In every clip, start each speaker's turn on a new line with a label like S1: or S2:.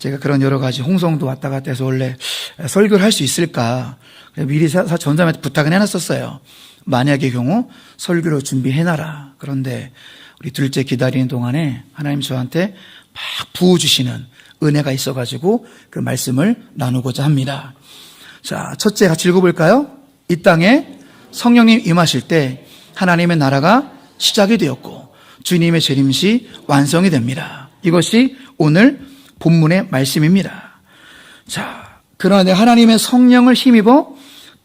S1: 제가 그런 여러 가지 홍성도 왔다 갔다 해서 원래 설교를 할 수 있을까 미리 전자한테 부탁은 해놨었어요. 만약의 경우 설교를 준비해놔라. 그런데 우리 둘째 기다리는 동안에 하나님 저한테 막 부어주시는 은혜가 있어가지고 그 말씀을 나누고자 합니다. 자, 첫째 같이 읽어볼까요? 이 땅에 성령님 임하실 때 하나님의 나라가 시작이 되었고 주님의 재림시 완성이 됩니다. 이것이 오늘 본문의 말씀입니다. 자, 그런데 하나님의 성령을 힘입어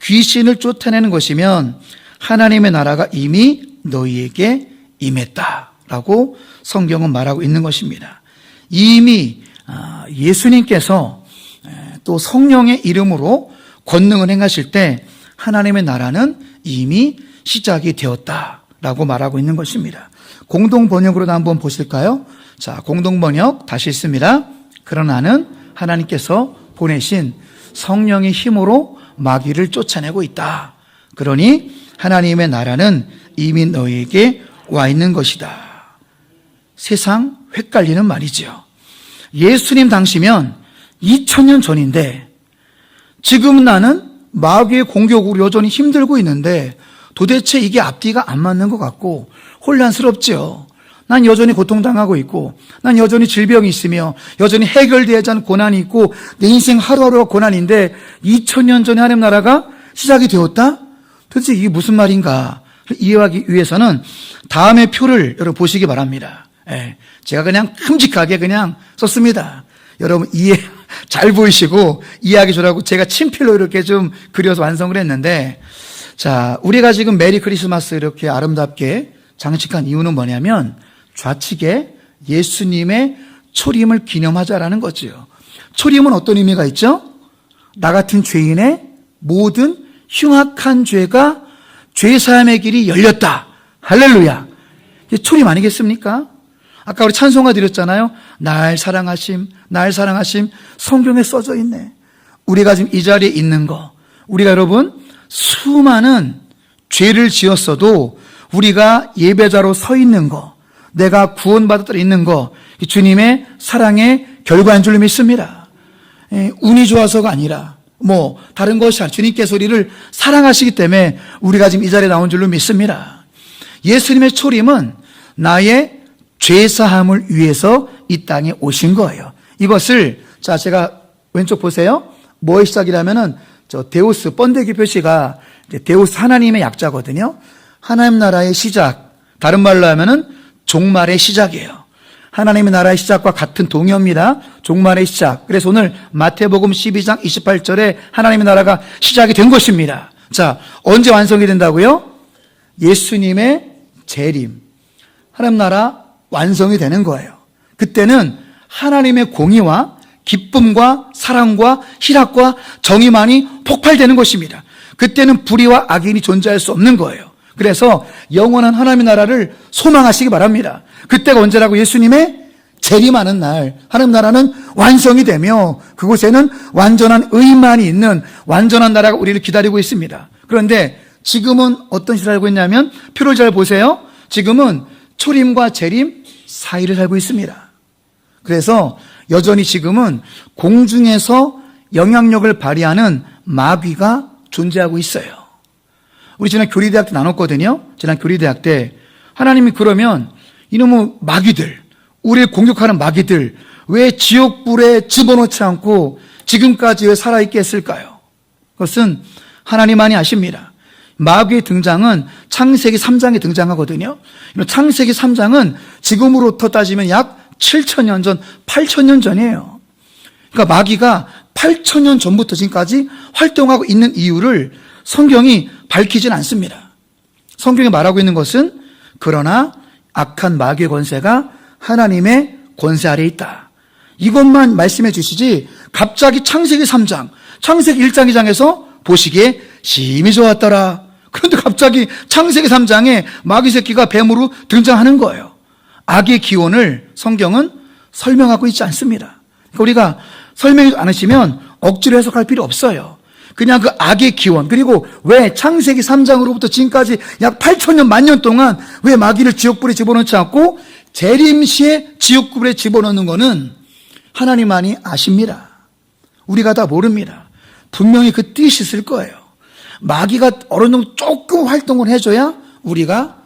S1: 귀신을 쫓아내는 것이면 하나님의 나라가 이미 너희에게 임했다라고 성경은 말하고 있는 것입니다. 이미 아, 예수님께서 또 성령의 이름으로 권능을 행하실 때 하나님의 나라는 이미 시작이 되었다라고 말하고 있는 것입니다. 공동 번역으로도 한번 보실까요? 자, 공동 번역 다시 읽습니다. 그러나는 하나님께서 보내신 성령의 힘으로 마귀를 쫓아내고 있다. 그러니 하나님의 나라는 이미 너희에게 와 있는 것이다. 세상 헷갈리는 말이죠. 예수님 당시면 2000년 전인데 지금 나는 마귀의 공격으로 여전히 힘들고 있는데 도대체 이게 앞뒤가 안 맞는 것 같고 혼란스럽죠. 난 여전히 고통당하고 있고 난 여전히 질병이 있으며 여전히 해결되지 않은 고난이 있고 내 인생 하루하루가 고난인데 2000년 전에 하나님 나라가 시작이 되었다? 도대체 이게 무슨 말인가? 이해하기 위해서는 다음의 표를 여러분 보시기 바랍니다. 예, 제가 그냥 큼직하게 그냥 썼습니다. 여러분 이해 잘 보이시고 이해하기 좋라고 제가 친필로 이렇게 좀 그려서 완성을 했는데 자 우리가 지금 메리 크리스마스 이렇게 아름답게 장식한 이유는 뭐냐면 좌측에 예수님의 초림을 기념하자라는 거지요. 초림은 어떤 의미가 있죠? 나 같은 죄인의 모든 흉악한 죄가 죄 사함의 길이 열렸다. 할렐루야. 초림 아니겠습니까? 아까 우리 찬송가 드렸잖아요. 날 사랑하심, 날 사랑하심. 성경에 써져 있네. 우리가 지금 이 자리에 있는 거. 우리가 여러분, 수많은 죄를 지었어도 우리가 예배자로 서 있는 거. 내가 구원받았다 있는 거. 이 주님의 사랑의 결과인 줄 믿습니다. 예, 운이 좋아서가 아니라 뭐 다른 것이 아니라 주님께서 우리를 사랑하시기 때문에 우리가 지금 이 자리에 나온 줄로 믿습니다. 예수님의 초림은 나의 죄사함을 위해서 이 땅에 오신 거예요. 이것을 자 제가 왼쪽 보세요. 뭐의 시작이라면은 저 데우스 번데기 표시가 데우스 하나님의 약자거든요. 하나님 나라의 시작. 다른 말로 하면은 종말의 시작이에요. 하나님의 나라의 시작과 같은 동의어입니다. 종말의 시작. 그래서 오늘 마태복음 12장 28절에 하나님의 나라가 시작이 된 것입니다. 자, 언제 완성이 된다고요? 예수님의 재림. 하나님 나라 완성이 되는 거예요. 그때는 하나님의 공의와 기쁨과 사랑과 희락과 정의만이 폭발되는 것입니다. 그때는 불의와 악인이 존재할 수 없는 거예요. 그래서 영원한 하나님의 나라를 소망하시기 바랍니다. 그때가 언제라고 예수님의 재림하는 날 하나님 나라는 완성이 되며 그곳에는 완전한 의만이 있는 완전한 나라가 우리를 기다리고 있습니다. 그런데 지금은 어떤 시대를 살고 있냐면 표를 잘 보세요. 지금은 초림과 재림 사이를 살고 있습니다. 그래서 여전히 지금은 공중에서 영향력을 발휘하는 마귀가 존재하고 있어요. 우리 지난 교리대학 때 나눴거든요. 지난 교리대학 때 하나님이 그러면 이놈의 마귀들, 우리를 공격하는 마귀들 왜 지옥불에 집어넣지 않고 지금까지 왜 살아있게 했을까요? 그것은 하나님만이 아십니다. 마귀의 등장은 창세기 3장에 등장하거든요. 창세기 3장은 지금으로부터 따지면 약 7천년 전, 8천년 전이에요. 그러니까 마귀가 8천년 전부터 지금까지 활동하고 있는 이유를 성경이 밝히진 않습니다. 성경이 말하고 있는 것은 그러나 악한 마귀의 권세가 하나님의 권세 아래 있다. 이것만 말씀해 주시지 갑자기 창세기 3장, 창세기 1장, 2장에서 보시기에 심히 좋았더라. 그런데 갑자기 창세기 3장에 마귀 새끼가 뱀으로 등장하는 거예요. 악의 기원을 성경은 설명하고 있지 않습니다. 그러니까 우리가 설명하지 않으시면 억지로 해석할 필요 없어요. 그냥 그 악의 기원, 그리고 왜 창세기 3장으로부터 지금까지 약 8천 년, 만 년 동안 왜 마귀를 지옥불에 집어넣지 않고 재림시에 지옥불에 집어넣는 거는 하나님만이 아십니다. 우리가 다 모릅니다. 분명히 그 뜻이 있을 거예요. 마귀가 어느 정도 조금 활동을 해줘야 우리가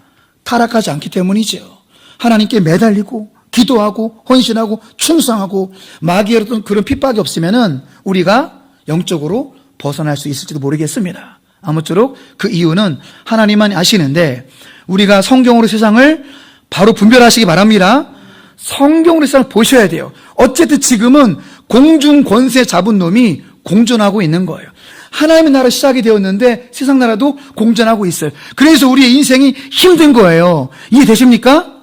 S1: 타락하지 않기 때문이죠. 하나님께 매달리고 기도하고 헌신하고 충성하고 마귀의 어떤 그런 핍박이 없으면은 우리가 영적으로 벗어날 수 있을지도 모르겠습니다. 아무쪼록 그 이유는 하나님만 아시는데 우리가 성경으로 세상을 바로 분별하시기 바랍니다. 성경으로 세상을 보셔야 돼요. 어쨌든 지금은 공중 권세 잡은 놈이 공존하고 있는 거예요. 하나님의 나라 시작이 되었는데 세상 나라도 공존하고 있어요. 그래서 우리의 인생이 힘든 거예요. 이해되십니까?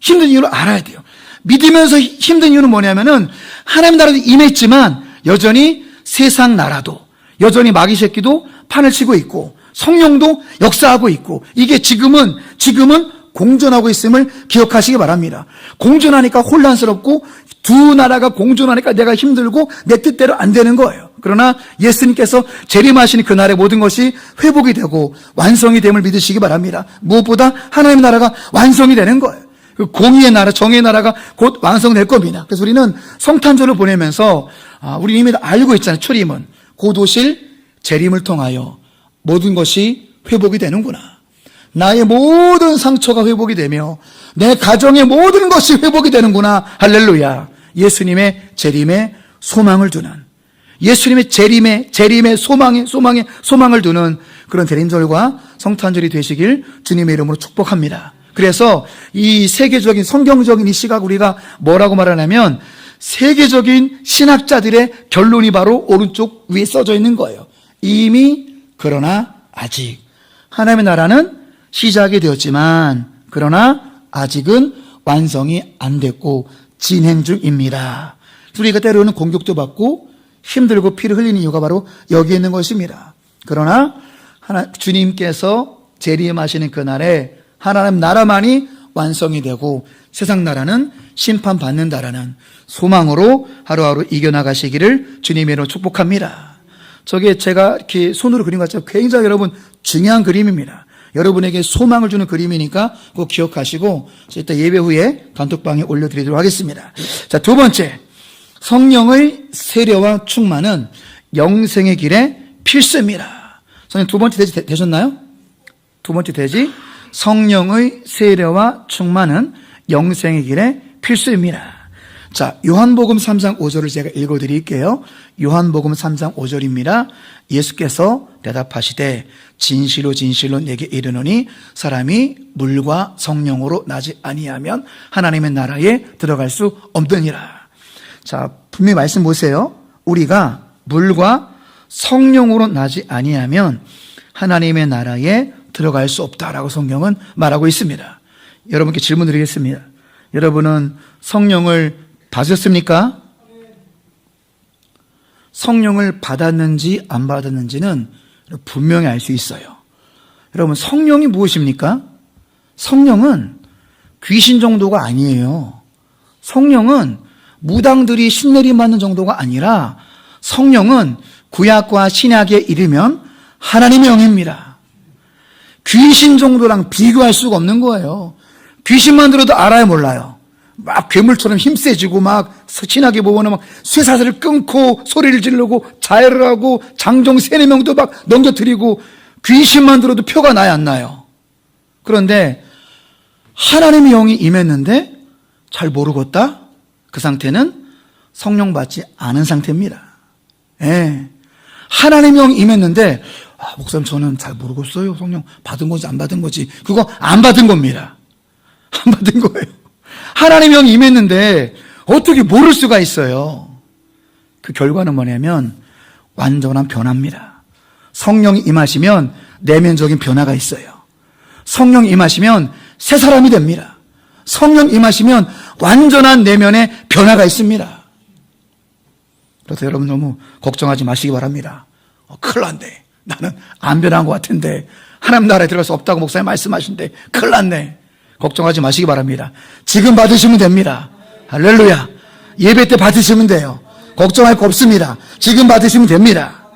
S1: 힘든 이유를 알아야 돼요. 믿으면서 힘든 이유는 뭐냐면은 하나님 나라도 임했지만 여전히 세상 나라도 여전히 마귀 새끼도 판을 치고 있고 성령도 역사하고 있고 이게 지금은 지금은 공존하고 있음을 기억하시기 바랍니다. 공존하니까 혼란스럽고 두 나라가 공존하니까 내가 힘들고 내 뜻대로 안 되는 거예요. 그러나 예수님께서 재림하시는 그날에 모든 것이 회복이 되고 완성이 됨을 믿으시기 바랍니다. 무엇보다 하나님의 나라가 완성이 되는 거예요. 그 공의의 나라, 정의의 나라가 곧 완성될 겁니다. 그래서 우리는 성탄절을 보내면서 아, 우리 이미 알고 있잖아요. 초림은 곧 오실 재림을 통하여 모든 것이 회복이 되는구나. 나의 모든 상처가 회복이 되며 내 가정의 모든 것이 회복이 되는구나. 할렐루야. 예수님의 재림에 소망을 두는 예수님의 재림에 재림의 소망에 소망에 소망을 두는 그런 대림절과 성탄절이 되시길 주님의 이름으로 축복합니다. 그래서 이 세계적인 성경적인 이 시각 우리가 뭐라고 말하냐면 세계적인 신학자들의 결론이 바로 오른쪽 위에 써져 있는 거예요. 이미 그러나 아직 하나님의 나라는 시작이 되었지만 그러나 아직은 완성이 안 됐고 진행 중입니다. 우리가 때로는 공격도 받고 힘들고 피를 흘리는 이유가 바로 여기에 있는 것입니다. 그러나 하나, 주님께서 재림하시는 그날에 하나님 나라만이 완성이 되고 세상 나라는 심판받는다라는 소망으로 하루하루 이겨나가시기를 주님으로 축복합니다. 저게 제가 이렇게 손으로 그린 것 같지만 굉장히 여러분 중요한 그림입니다. 여러분에게 소망을 주는 그림이니까 꼭 기억하시고 이따 예배 후에 단톡방에 올려드리도록 하겠습니다. 자, 두 번째. 성령의 세례와 충만은 영생의 길에 필수입니다. 선생님 두 번째 대지 되셨나요? 두 번째 대지. 성령의 세례와 충만은 영생의 길에 필수입니다. 자, 요한복음 3장 5절을 제가 읽어 드릴게요. 요한복음 3장 5절입니다. 예수께서 대답하시되 진실로 진실로 내게 이르노니 사람이 물과 성령으로 나지 아니하면 하나님의 나라에 들어갈 수 없느니라. 자, 분명히 말씀 보세요. 우리가 물과 성령으로 나지 아니하면 하나님의 나라에 들어갈 수 없다라고 성경은 말하고 있습니다. 여러분께 질문 드리겠습니다. 여러분은 성령을 받으셨습니까? 성령을 받았는지 안 받았는지는 분명히 알 수 있어요. 여러분, 성령이 무엇입니까? 성령은 귀신 정도가 아니에요. 성령은 무당들이 신내림 받는 정도가 아니라 성령은 구약과 신약에 이르면 하나님의 영입니다. 귀신 정도랑 비교할 수가 없는 거예요. 귀신만 들어도 알아요, 몰라요? 막 괴물처럼 힘세지고 막 신하게 보고는 막 쇠사슬을 끊고 소리를 지르고 자해를 하고 장정 세네 명도 막 넘겨뜨리고 귀신만 들어도 표가 나야 안 나요. 그런데 하나님의 영이 임했는데 잘 모르겠다? 그 상태는 성령 받지 않은 상태입니다. 예. 하나님의 영이 임했는데 아, 목사님 저는 잘 모르겠어요. 성령 받은 건지 안 받은 건지 그거 안 받은 겁니다. 안 받은 거예요. 하나님의 영이 임했는데 어떻게 모를 수가 있어요? 그 결과는 뭐냐면 완전한 변화입니다. 성령이 임하시면 내면적인 변화가 있어요. 성령 이 임하시면 새 사람이 됩니다. 성령 임하시면 완전한 내면의 변화가 있습니다. 그래서 여러분 너무 걱정하지 마시기 바랍니다. 어, 큰일 났네. 나는 안 변한 것 같은데 하나님 나라에 들어갈 수 없다고 목사님 말씀하신데 큰일 났네. 걱정하지 마시기 바랍니다. 지금 받으시면 됩니다. 할렐루야. 예배 때 받으시면 돼요. 걱정할 거 없습니다. 지금 받으시면 됩니다.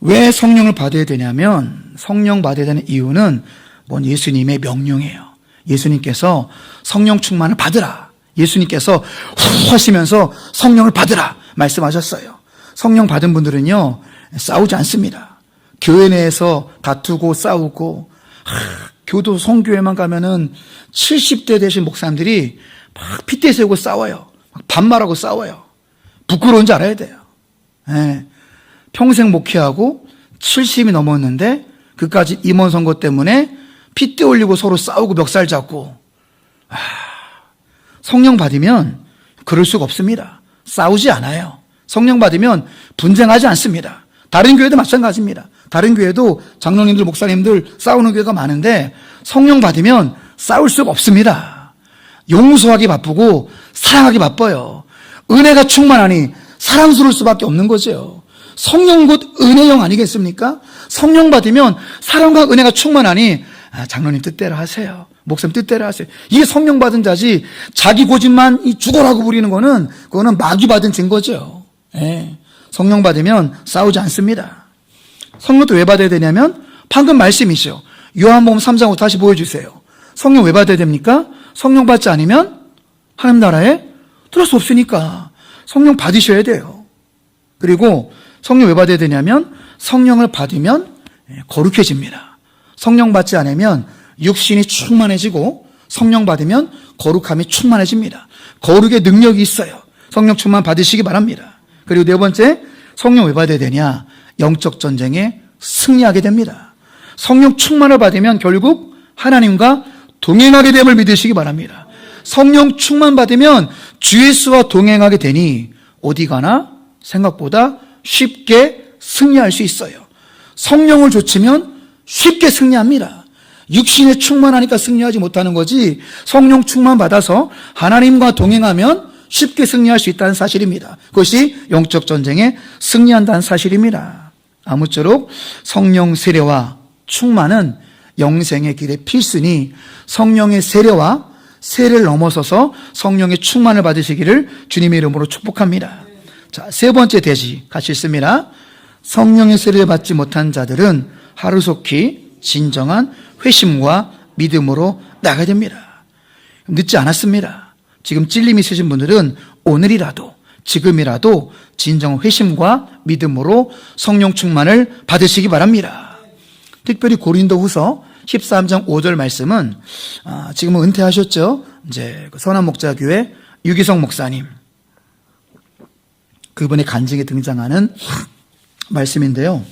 S1: 왜 성령을 받아야 되냐면 성령 받아야 되는 이유는 뭔 예수님의 명령이에요. 예수님께서 성령 충만을 받으라. 예수님께서 후 하시면서 성령을 받으라 말씀하셨어요. 성령 받은 분들은요, 싸우지 않습니다. 교회 내에서 다투고 싸우고, 하, 교도 성교회만 가면은 70대 되신 목사님들이 막 핏대 세우고 싸워요. 막 반말하고 싸워요. 부끄러운지 알아야 돼요. 예. 평생 목회하고 70이 넘었는데 그까지 임원 선거 때문에 핏대 올리고 서로 싸우고 멱살 잡고 아, 성령 받으면 그럴 수가 없습니다. 싸우지 않아요. 성령 받으면 분쟁하지 않습니다. 다른 교회도 마찬가지입니다. 다른 교회도 장로님들, 목사님들 싸우는 교회가 많은데 성령 받으면 싸울 수가 없습니다. 용서하기 바쁘고 사랑하기 바빠요. 은혜가 충만하니 사랑스러울 수밖에 없는 거죠. 성령 곧 은혜형 아니겠습니까? 성령 받으면 사랑과 은혜가 충만하니 아, 장로님 뜻대로 하세요. 목사님 뜻대로 하세요. 이게 성령 받은 자지 자기 고집만 이 죽어라고 부리는 거는 그거는 마귀 받은 증거죠. 예. 성령 받으면 싸우지 않습니다. 성령도 왜 받아야 되냐면 방금 말씀이죠. 요한복음 3장 5 다시 보여주세요. 성령 왜 받아야 됩니까? 성령 받지 않으면 하나님 나라에 들어갈 수 없으니까 성령 받으셔야 돼요. 그리고 성령 왜 받아야 되냐면 성령을 받으면 예, 거룩해집니다. 성령 받지 않으면 육신이 충만해지고 성령 받으면 거룩함이 충만해집니다. 거룩의 능력이 있어요. 성령 충만 받으시기 바랍니다. 그리고 네 번째, 성령 왜 받아야 되냐? 영적 전쟁에 승리하게 됩니다. 성령 충만을 받으면 결국 하나님과 동행하게 됨을 믿으시기 바랍니다. 성령 충만 받으면 주 예수와 동행하게 되니 어디 가나 생각보다 쉽게 승리할 수 있어요. 성령을 좇으면 쉽게 승리합니다. 육신에 충만하니까 승리하지 못하는 거지 성령 충만 받아서 하나님과 동행하면 쉽게 승리할 수 있다는 사실입니다. 그것이 영적 전쟁에 승리한다는 사실입니다. 아무쪼록 성령 세례와 충만은 영생의 길의 필수니 성령의 세례와 세례를 넘어서서 성령의 충만을 받으시기를 주님의 이름으로 축복합니다. 자, 세 번째 대지 같이 있습니다. 성령의 세례를 받지 못한 자들은 하루속히 진정한 회심과 믿음으로 나가야 됩니다. 늦지 않았습니다. 지금 찔림이 있으신 분들은 오늘이라도 지금이라도 진정 회심과 믿음으로 성령 충만을 받으시기 바랍니다. 특별히 고린도 후서 13장 5절 말씀은 아, 지금은 은퇴하셨죠. 이제 그 선한 목자 교회 유기성 목사님 그분의 간증에 등장하는 말씀인데요.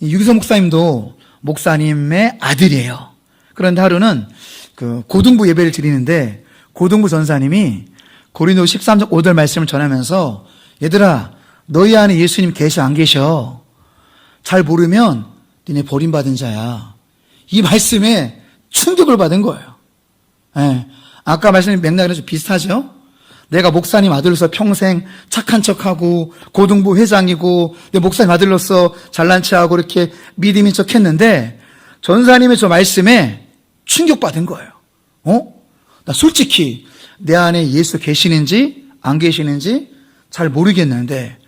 S1: 이 유기성 목사님도 목사님의 아들이에요. 그런데 하루는 그 고등부 예배를 드리는데 고등부 전사님이 고린도 13장 5절 말씀을 전하면서 얘들아 너희 안에 예수님 계셔 안 계셔? 잘 모르면 니네 버림받은 자야. 이 말씀에 충격을 받은 거예요. 예. 아까 말씀인 맥락이랑 좀 비슷하죠? 내가 목사님 아들로서 평생 착한 척하고 고등부 회장이고 내 목사님 아들로서 잘난 체하고 이렇게 믿음인 척 했는데 전사님의 저 말씀에 충격받은 거예요. 어? 나 솔직히 내 안에 예수 계시는지 안 계시는지 잘 모르겠는데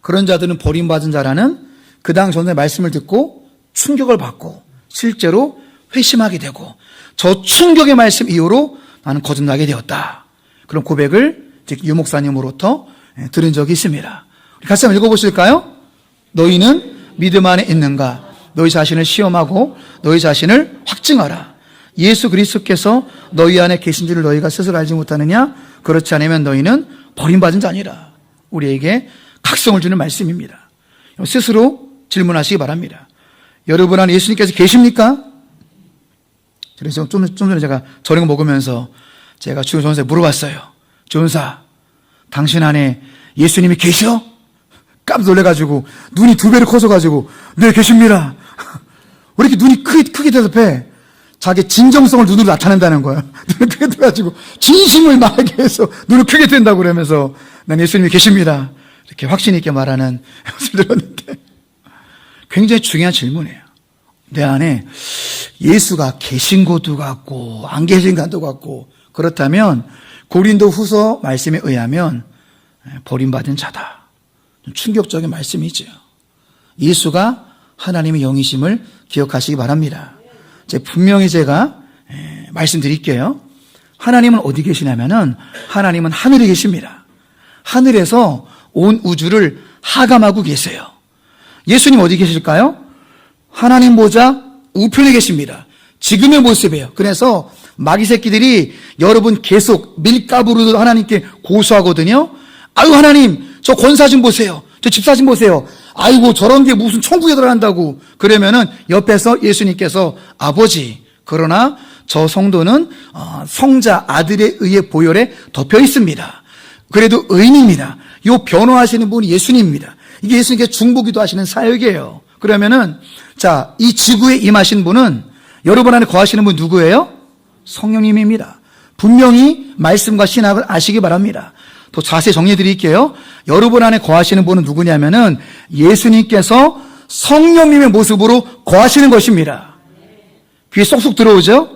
S1: 그런 자들은 버림받은 자라는 그 당 전사의 말씀을 듣고 충격을 받고 실제로 회심하게 되고 저 충격의 말씀 이후로 나는 거듭나게 되었다. 그런 고백을 유 목사님으로부터 예, 들은 적이 있습니다. 같이 한번 읽어보실까요? 너희는 믿음 안에 있는가? 너희 자신을 시험하고 너희 자신을 확증하라. 예수 그리스도께서 너희 안에 계신 줄을 너희가 스스로 알지 못하느냐? 그렇지 않으면 너희는 버림받은 자니라. 우리에게 각성을 주는 말씀입니다. 스스로 질문하시기 바랍니다. 여러분 안에 예수님께서 계십니까? 그래서 좀, 좀 전에 제가 저녁 먹으면서 제가 주요 전사에 물어봤어요. 전사, 당신 안에 예수님이 계셔? 깜 놀래가지고 눈이 두 배로 커져가지고 네 계십니다. 왜 이렇게 눈이 크게, 크게 대답해? 자기 진정성을 눈으로 나타낸다는 거야. 눈을 크게 떠가지고 진심을 말하게 해서 눈을 크게 뜬다고 그러면서 난 예수님이 계십니다. 이렇게 확신 있게 말하는 것을 들었는데 굉장히 중요한 질문이에요. 내 안에 예수가 계신 것도 같고 안 계신 것도 같고 그렇다면 고린도 후서 말씀에 의하면 버림받은 자다. 충격적인 말씀이죠. 예수가 하나님의 영이심을 기억하시기 바랍니다. 제 분명히 제가 말씀드릴게요. 하나님은 어디 계시냐면은 하나님은 하늘에 계십니다. 하늘에서 온 우주를 하감하고 계세요. 예수님 어디 계실까요? 하나님 보좌 우편에 계십니다. 지금의 모습이에요. 그래서 마귀 새끼들이 여러분 계속 밀가부로 하나님께 고소하거든요. 아유 하나님 저 권사 좀 보세요. 저 집사 좀 보세요. 아이고 저런 게 무슨 천국에 들어간다고 그러면은 옆에서 예수님께서 아버지 그러나 저 성도는 어, 성자 아들에 의해 보혈에 덮여 있습니다. 그래도 의인입니다. 요 변호하시는 분이 예수님입니다. 이게 예수님께 중보기도 하시는 사역이에요. 그러면은 자, 이 지구에 임하신 분은 여러분 안에 거하시는 분 누구예요? 성령님입니다. 분명히 말씀과 신학을 아시기 바랍니다. 더 자세히 정리해 드릴게요. 여러분 안에 거하시는 분은 누구냐면은 예수님께서 성령님의 모습으로 거하시는 것입니다. 귀에 쏙쏙 들어오죠?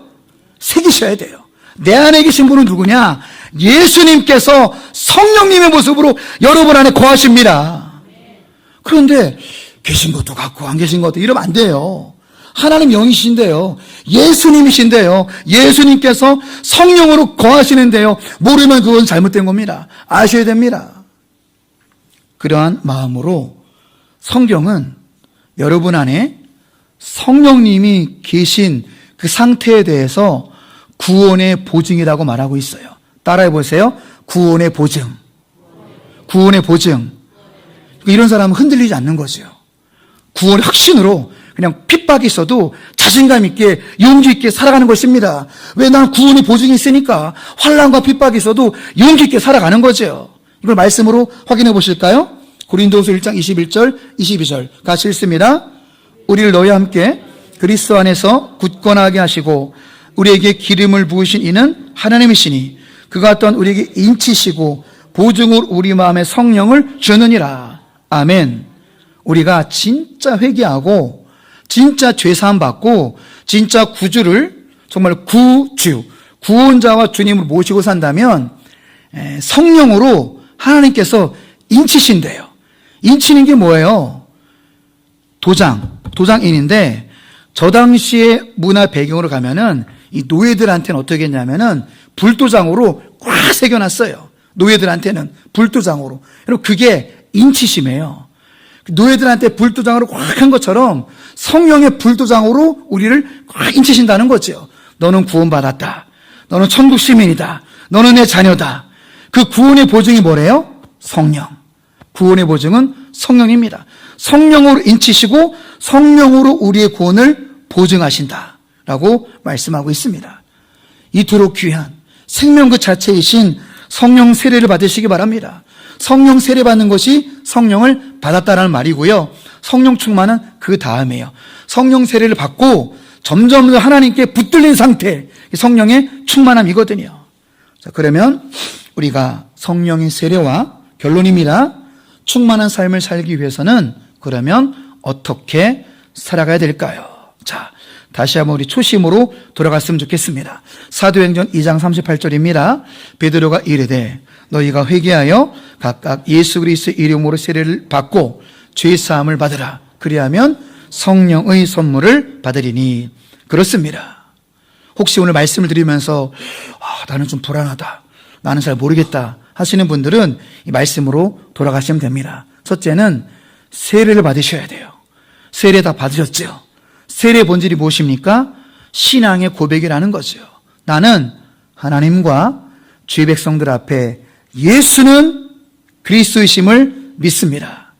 S1: 새기셔야 돼요. 내 안에 계신 분은 누구냐? 예수님께서 성령님의 모습으로 여러분 안에 거하십니다. 그런데 계신 것도 같고 안 계신 것도 이러면 안 돼요. 하나님 영이신데요. 예수님이신데요. 예수님께서 성령으로 거하시는데요. 모르면 그건 잘못된 겁니다. 아셔야 됩니다. 그러한 마음으로 성경은 여러분 안에 성령님이 계신 그 상태에 대해서 구원의 보증이라고 말하고 있어요. 따라해 보세요. 구원의 보증. 구원의 보증. 이런 사람은 흔들리지 않는 거죠. 구원의 확신으로 그냥 핍박이 있어도 자신감 있게 용기 있게 살아가는 것입니다. 왜 난 구원의 보증이 있으니까 환란과 핍박이 있어도 용기 있게 살아가는 거죠. 이걸 말씀으로 확인해 보실까요? 고린도서 1장 21절, 22절 같이 읽습니다. 우리를 너희와 함께 그리스도 안에서 굳건하게 하시고 우리에게 기름을 부으신 이는 하나님이시니 그가 또한 우리에게 인치시고 보증으로 우리 마음에 성령을 주느니라. 아멘. 우리가 진짜 회개하고 진짜 죄사함 받고 진짜 구주를 정말 구주, 구원자와 주님을 모시고 산다면 에, 성령으로 하나님께서 인치신대요. 인치는 게 뭐예요? 도장, 도장인인데 저 당시의 문화 배경으로 가면은 이 노예들한테는 어떻게 했냐면은 불도장으로 꽉 새겨놨어요. 노예들한테는 불도장으로. 여러분 그게 인치심이에요. 노예들한테 불도장으로 꽉 한 것처럼 성령의 불도장으로 우리를 꽉 인치신다는 거죠. 너는 구원받았다. 너는 천국 시민이다. 너는 내 자녀다. 그 구원의 보증이 뭐래요? 성령. 구원의 보증은 성령입니다. 성령으로 인치시고 성령으로 우리의 구원을 보증하신다. 라고 말씀하고 있습니다. 이토록 귀한 생명 그 자체이신 성령 세례를 받으시기 바랍니다. 성령 세례 받는 것이 성령을 받았다라는 말이고요. 성령 충만은 그 다음이에요. 성령 세례를 받고 점점 더 하나님께 붙들린 상태, 성령의 충만함이거든요. 자, 그러면 우리가 성령의 세례와 결론입니다. 충만한 삶을 살기 위해서는 그러면 어떻게 살아가야 될까요? 자, 다시 한번 우리 초심으로 돌아갔으면 좋겠습니다. 사도행전 2장 38절입니다. 베드로가 이르되 너희가 회개하여 각각 예수 그리스도의 이름으로 세례를 받고 죄 사함을 받으라. 그리하면 성령의 선물을 받으리니 그렇습니다. 혹시 오늘 말씀을 드리면서 아, 나는 좀 불안하다. 나는 잘 모르겠다 하시는 분들은 이 말씀으로 돌아가시면 됩니다. 첫째는 세례를 받으셔야 돼요. 세례 다 받으셨죠? 세례 본질이 무엇입니까? 신앙의 고백이라는 거죠. 나는 하나님과 주의 백성들 앞에 예수는 그리스도이심을 믿습니다.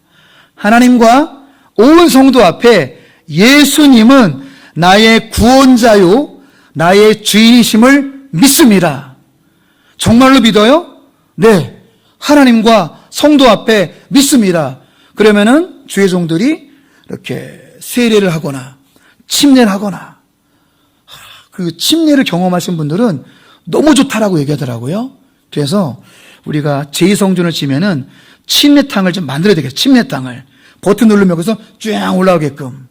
S1: 하나님과 온 성도 앞에 예수님은 나의 구원자요, 나의 주인이심을 믿습니다. 정말로 믿어요? 네. 하나님과 성도 앞에 믿습니다. 그러면은 주의 종들이 이렇게 세례를 하거나 침례를 하거나 그 침례를 경험하신 분들은 너무 좋다라고 얘기하더라고요. 그래서 우리가 제2성전을 지면은 침례탕을 좀 만들어야 되겠어요. 침례탕을. 버튼 누르면 거기서 쫙 올라오게끔.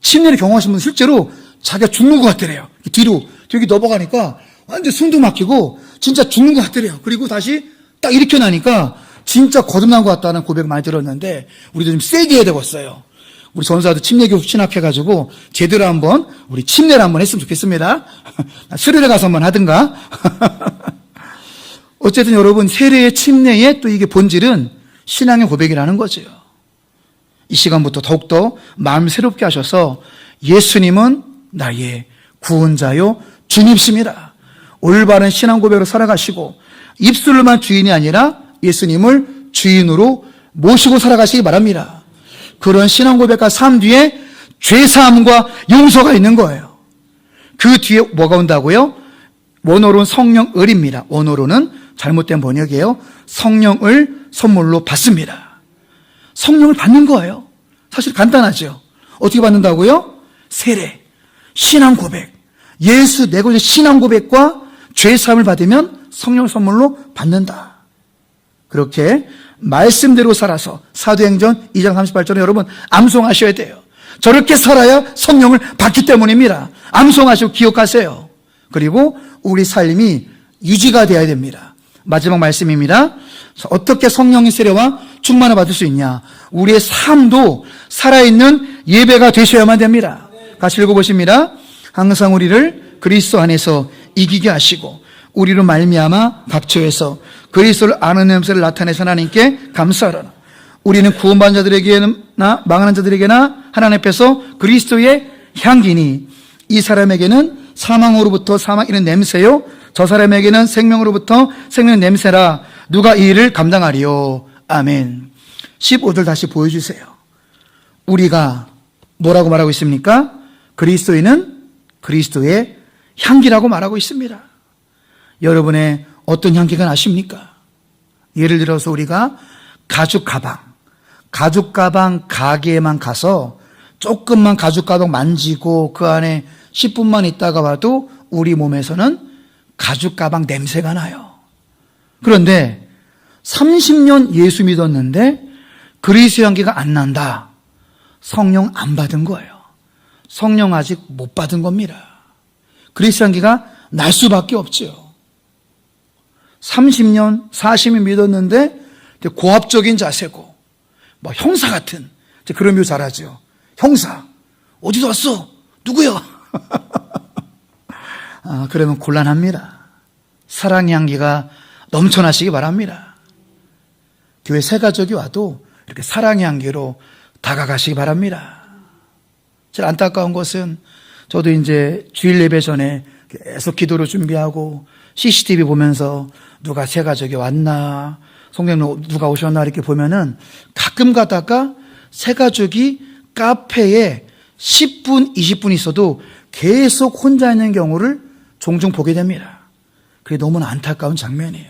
S1: 침례를 경험하신 분은 실제로 자기가 죽는 것 같더래요. 뒤로, 여기 넘어가니까 완전 숨도 막히고 진짜 죽는 것 같더래요. 그리고 다시 딱 일으켜 나니까 진짜 거듭난 것 같다는 고백 많이 들었는데 우리도 좀 세게 해야 되겠어요. 우리 전사도 침례교육 신학해가지고 제대로 한번 우리 침례를 한번 했으면 좋겠습니다. 수련회 가서 한번 하든가. 어쨌든 여러분 세례의 침례의 또 이게 본질은 신앙의 고백이라는 거죠. 이 시간부터 더욱더 마음 새롭게 하셔서 예수님은 나의 구원자요 주님이십니다. 올바른 신앙 고백으로 살아가시고 입술로만 주인이 아니라 예수님을 주인으로 모시고 살아가시기 바랍니다. 그런 신앙 고백과 삶 뒤에 죄 사함과 용서가 있는 거예요. 그 뒤에 뭐가 온다고요? 원어로는 성령 을입니다. 원어로는 잘못된 번역이에요. 성령을 선물로 받습니다. 성령을 받는 거예요. 사실 간단하죠. 어떻게 받는다고요? 세례, 신앙 고백, 예수 내고 신앙 고백과 죄 사함을 받으면 성령 선물로 받는다. 그렇게 말씀대로 살아서 사도행전 2장 38절에 여러분 암송하셔야 돼요. 저렇게 살아야 성령을 받기 때문입니다. 암송하시고 기억하세요. 그리고 우리 삶이 유지가 되어야 됩니다. 마지막 말씀입니다. 어떻게 성령의 세례와 충만을 받을 수 있냐? 우리의 삶도 살아있는 예배가 되셔야만 됩니다. 같이 읽어보십니다. 항상 우리를 그리스도 안에서 이기게 하시고 우리로 말미암아 각처에서 그리스도를 아는 냄새를 나타내서 하나님께 감사하라. 우리는 구원받은 자들에게나 망하는 자들에게나 하나님 앞에서 그리스도의 향기니 이 사람에게는 사망으로부터 사망 이는 냄새요 저 사람에게는 생명으로부터 생명 냄새라. 누가 이 일을 감당하리요? 아멘. 15절 다시 보여주세요. 우리가 뭐라고 말하고 있습니까? 그리스도인은 그리스도의 향기라고 말하고 있습니다. 여러분의 어떤 향기가 나십니까? 예를 들어서 우리가 가죽 가방, 가죽 가방 가게에만 가서 조금만 가죽 가방 만지고 그 안에 10분만 있다가 봐도 우리 몸에서는 가죽 가방 냄새가 나요. 그런데 30년 예수 믿었는데 그리스 향기가 안 난다. 성령 안 받은 거예요. 성령 아직 못 받은 겁니다. 그리스 향기가 날 수밖에 없죠. 30년, 40년 믿었는데 고압적인 자세고 뭐 형사 같은 그런 묘 잘하죠. 형사 어디서 왔어? 누구야? 아, 그러면 곤란합니다. 사랑의 향기가 넘쳐나시기 바랍니다. 교회 새 가족이 와도 이렇게 사랑의 향기로 다가가시기 바랍니다. 제일 안타까운 것은 저도 이제 주일 예배 전에 계속 기도로 준비하고 CCTV 보면서 누가 새 가족이 왔나, 성령 누가 오셨나 이렇게 보면은 가끔 가다가 새 가족이 카페에 10분, 20분 있어도 계속 혼자 있는 경우를 종종 보게 됩니다. 그게 너무나 안타까운 장면이에요.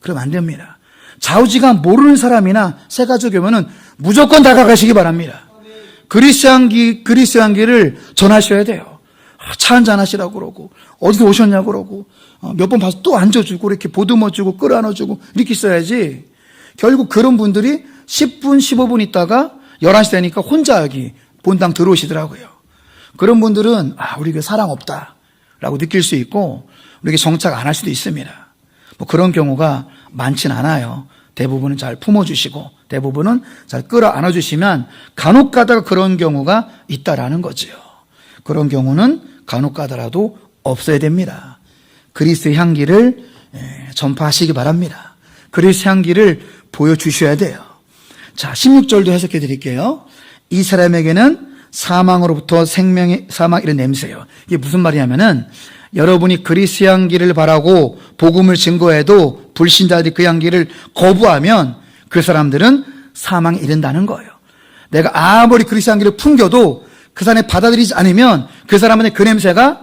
S1: 그럼 안 됩니다. 좌우지간 모르는 사람이나 새 가족이 오면은 무조건 다가가시기 바랍니다. 그리스 향기, 그리스 향기를 전하셔야 돼요. 아, 차 한잔 하시라고 그러고, 어디서 오셨냐고 그러고, 어, 몇번 봐서 또 앉아주고, 이렇게 보듬어주고, 끌어안아주고, 이렇게 있어야지. 결국 그런 분들이 10분, 15분 있다가 11시 되니까 혼자 여기 본당 들어오시더라고요. 그런 분들은, 아, 우리 교 사랑 없다. 라고 느낄 수 있고, 우리에게 정착 안 할 수도 있습니다. 뭐 그런 경우가 많진 않아요. 대부분은 잘 품어주시고, 대부분은 잘 끌어 안아주시면 간혹 가다가 그런 경우가 있다라는 거죠. 그런 경우는 간혹 가더라도 없어야 됩니다. 그리스 향기를 예, 전파하시기 바랍니다. 그리스 향기를 보여주셔야 돼요. 자, 16절도 해석해 드릴게요. 이 사람에게는 사망으로부터 생명의 사망 이런 냄새요. 이게 무슨 말이냐면은 여러분이 그리스 향기를 바라고 복음을 증거해도 불신자들이 그 향기를 거부하면 그 사람들은 사망에 이른다는 거예요. 내가 아무리 그리스 향기를 풍겨도 그 사람이 받아들이지 않으면 그 사람한테 그 냄새가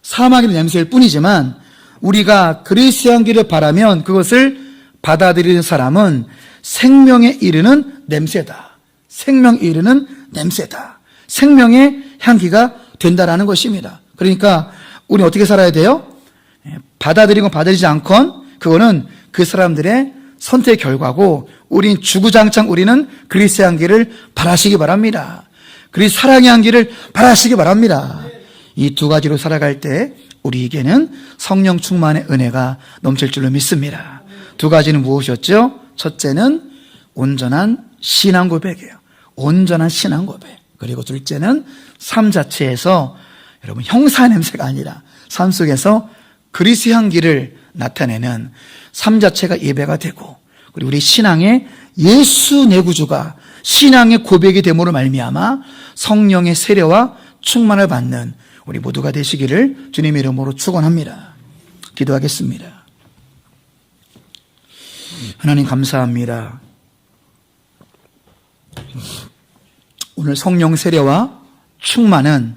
S1: 사망의 냄새일 뿐이지만 우리가 그리스 향기를 바라면 그것을 받아들이는 사람은 생명에 이르는 냄새다. 생명에 이르는 냄새다. 생명의 향기가 된다라는 것입니다. 그러니까 우리 어떻게 살아야 돼요? 받아들이건 받아들이지 않건 그거는 그 사람들의 선택의 결과고 우린 주구장창 우리는 그리스의 향기를 바라시기 바랍니다. 그리스 사랑의 향기를 바라시기 바랍니다. 이 두 가지로 살아갈 때 우리에게는 성령 충만의 은혜가 넘칠 줄로 믿습니다. 두 가지는 무엇이었죠? 첫째는 온전한 신앙 고백이에요. 온전한 신앙 고백. 그리고 둘째는 삶 자체에서 여러분 형사 냄새가 아니라 삶 속에서 그리스 향기를 나타내는 삶 자체가 예배가 되고 그리고 우리 신앙의 예수 내구주가 신앙의 고백이 됨으로 말미암아 성령의 세례와 충만을 받는 우리 모두가 되시기를 주님의 이름으로 축원합니다. 기도하겠습니다. 하나님 감사합니다. 오늘 성령 세례와 충만은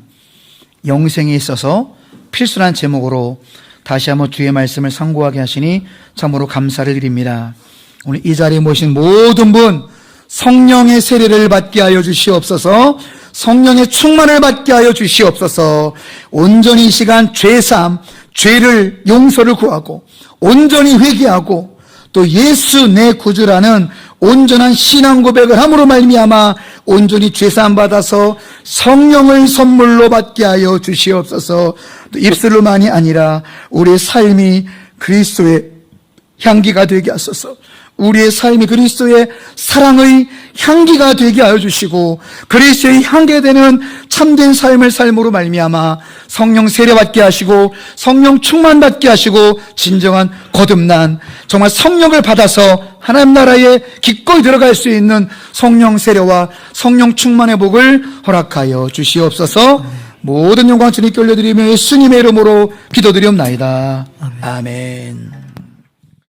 S1: 영생에 있어서 필수란 제목으로 다시 한번 주의 말씀을 상고하게 하시니 참으로 감사를 드립니다. 오늘 이 자리에 모신 모든 분 성령의 세례를 받게 하여 주시옵소서 성령의 충만을 받게 하여 주시옵소서 온전히 이 시간 죄삼, 죄를 용서를 구하고 온전히 회개하고 또 예수 내 구주라는 온전한 신앙 고백을 함으로 말미암아 온전히 죄사함 받아서 성령을 선물로 받게 하여 주시옵소서. 또 입술로만이 아니라 우리의 삶이 그리스도의 향기가 되게 하소서. 우리의 삶이 그리스도의 사랑의 향기가 되게 하여 주시고 그리스도의 향기가 되는 참된 삶을 삶으로 말미암아 성령 세례 받게 하시고 성령 충만 받게 하시고 진정한 거듭난 정말 성령을 받아서 하나님 나라에 기꺼이 들어갈 수 있는 성령 세례와 성령 충만의 복을 허락하여 주시옵소서. 모든 영광 주님께 올려드리며 예수님의 이름으로 기도드리옵나이다. 아멘.